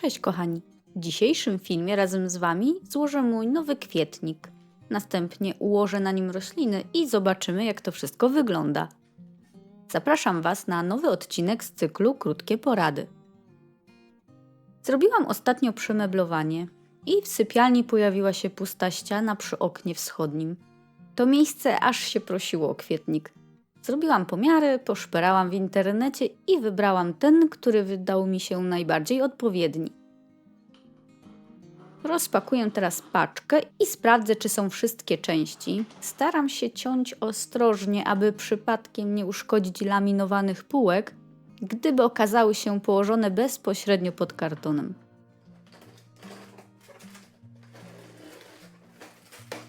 Cześć kochani. W dzisiejszym filmie razem z Wami złożę mój nowy kwietnik. Następnie ułożę na nim rośliny i zobaczymy jak to wszystko wygląda. Zapraszam Was na nowy odcinek z cyklu Krótkie Porady. Zrobiłam ostatnio przemeblowanie i w sypialni pojawiła się pusta ściana przy oknie wschodnim. To miejsce aż się prosiło o kwietnik. Zrobiłam pomiary, poszperałam w internecie i wybrałam ten, który wydał mi się najbardziej odpowiedni. Rozpakuję teraz paczkę i sprawdzę, czy są wszystkie części. Staram się ciąć ostrożnie, aby przypadkiem nie uszkodzić laminowanych półek, gdyby okazały się położone bezpośrednio pod kartonem.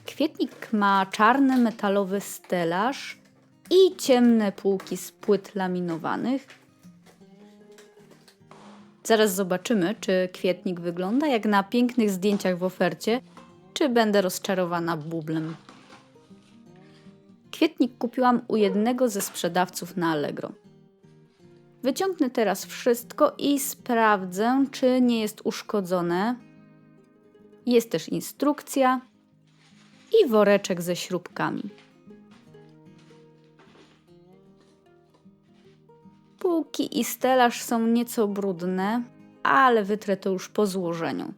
Kwietnik ma czarny metalowy stelaż i ciemne półki z płyt laminowanych. Zaraz zobaczymy, czy kwietnik wygląda jak na pięknych zdjęciach w ofercie, czy będę rozczarowana bublem. Kwietnik kupiłam u jednego ze sprzedawców na Allegro. Wyciągnę teraz wszystko i sprawdzę, czy nie jest uszkodzone. Jest też instrukcja i woreczek ze śrubkami. Półki i stelaż są nieco brudne, ale wytrę to już po złożeniu.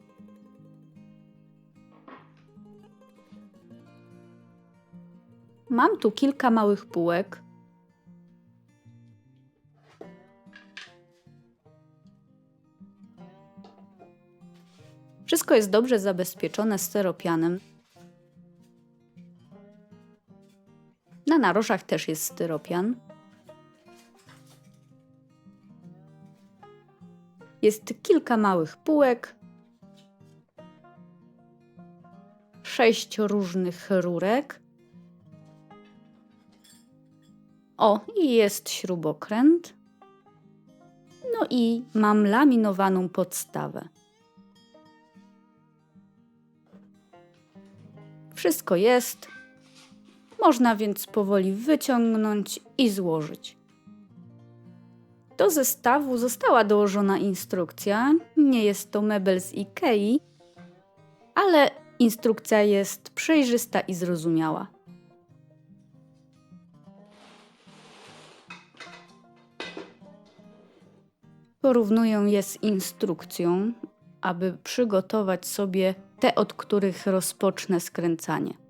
Mam tu kilka małych półek. Wszystko jest dobrze zabezpieczone styropianem. Na narożach też jest styropian. Jest kilka małych półek, sześć różnych rurek. O, i jest śrubokręt. No i mam laminowaną podstawę. Wszystko jest. Można więc powoli wyciągnąć i złożyć. Do zestawu została dołożona instrukcja. Nie jest to mebel z Ikei, ale instrukcja jest przejrzysta i zrozumiała. Porównuję je z instrukcją, aby przygotować sobie te, od których rozpocznę skręcanie.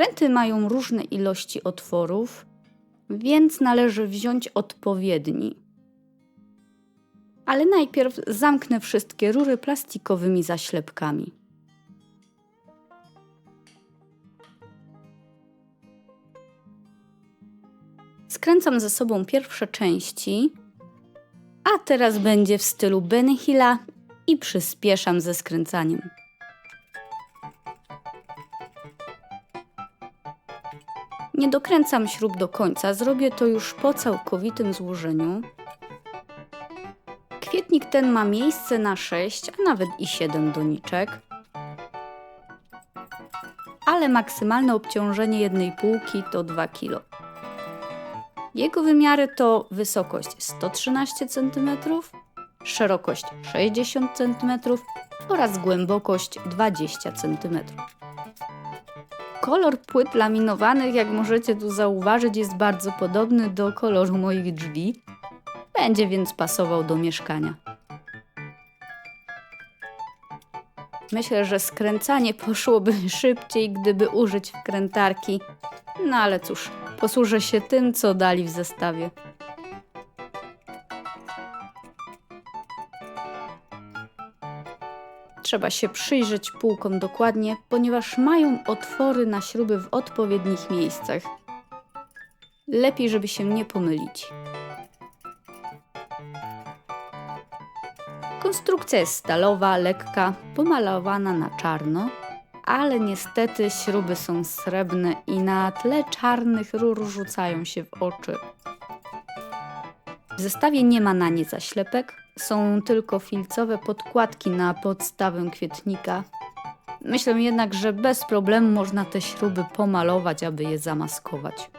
Pręty mają różne ilości otworów, więc należy wziąć odpowiedni. Ale najpierw zamknę wszystkie rury plastikowymi zaślepkami. Skręcam ze sobą pierwsze części, a teraz będzie w stylu Benny Hilla i przyspieszam ze skręcaniem. Nie dokręcam śrub do końca, zrobię to już po całkowitym złożeniu. Kwietnik ten ma miejsce na 6, a nawet i 7 doniczek. Ale maksymalne obciążenie jednej półki to 2 kg. Jego wymiary to wysokość 113 cm, szerokość 60 cm oraz głębokość 20 cm. Kolor płyt laminowanych, jak możecie tu zauważyć, jest bardzo podobny do koloru moich drzwi. Będzie więc pasował do mieszkania. Myślę, że skręcanie poszłoby szybciej, gdyby użyć wkrętarki. No ale cóż, posłużę się tym, co dali w zestawie. Trzeba się przyjrzeć półkom dokładnie, ponieważ mają otwory na śruby w odpowiednich miejscach. Lepiej, żeby się nie pomylić. Konstrukcja jest stalowa, lekka, pomalowana na czarno, ale niestety śruby są srebrne i na tle czarnych rur rzucają się w oczy. W zestawie nie ma na nie zaślepek, są tylko filcowe podkładki na podstawę kwietnika. Myślę jednak, że bez problemu można te śruby pomalować, aby je zamaskować.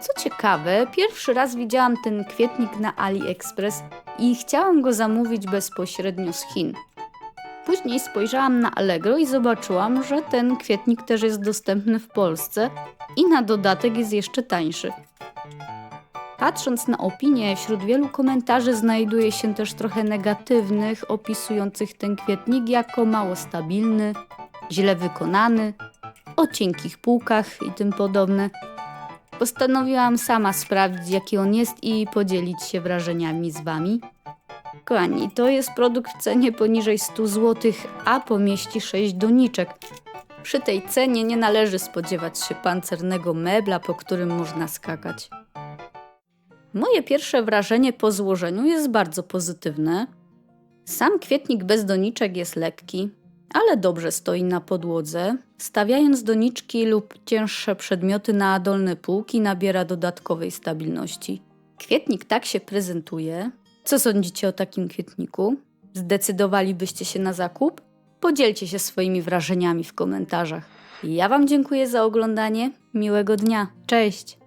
Co ciekawe, pierwszy raz widziałam ten kwietnik na AliExpress i chciałam go zamówić bezpośrednio z Chin. Później spojrzałam na Allegro i zobaczyłam, że ten kwietnik też jest dostępny w Polsce i na dodatek jest jeszcze tańszy. Patrząc na opinie, wśród wielu komentarzy znajduje się też trochę negatywnych, opisujących ten kwietnik jako mało stabilny, źle wykonany, o cienkich półkach i tym podobne. Postanowiłam sama sprawdzić, jaki on jest i podzielić się wrażeniami z Wami. Kochani, to jest produkt w cenie poniżej 100 zł, a pomieści 6 doniczek. Przy tej cenie nie należy spodziewać się pancernego mebla, po którym można skakać. Moje pierwsze wrażenie po złożeniu jest bardzo pozytywne. Sam kwietnik bez doniczek jest lekki, ale dobrze stoi na podłodze. Stawiając doniczki lub cięższe przedmioty na dolne półki nabiera dodatkowej stabilności. Kwietnik tak się prezentuje. Co sądzicie o takim kwietniku? Zdecydowalibyście się na zakup? Podzielcie się swoimi wrażeniami w komentarzach. Ja Wam dziękuję za oglądanie. Miłego dnia. Cześć!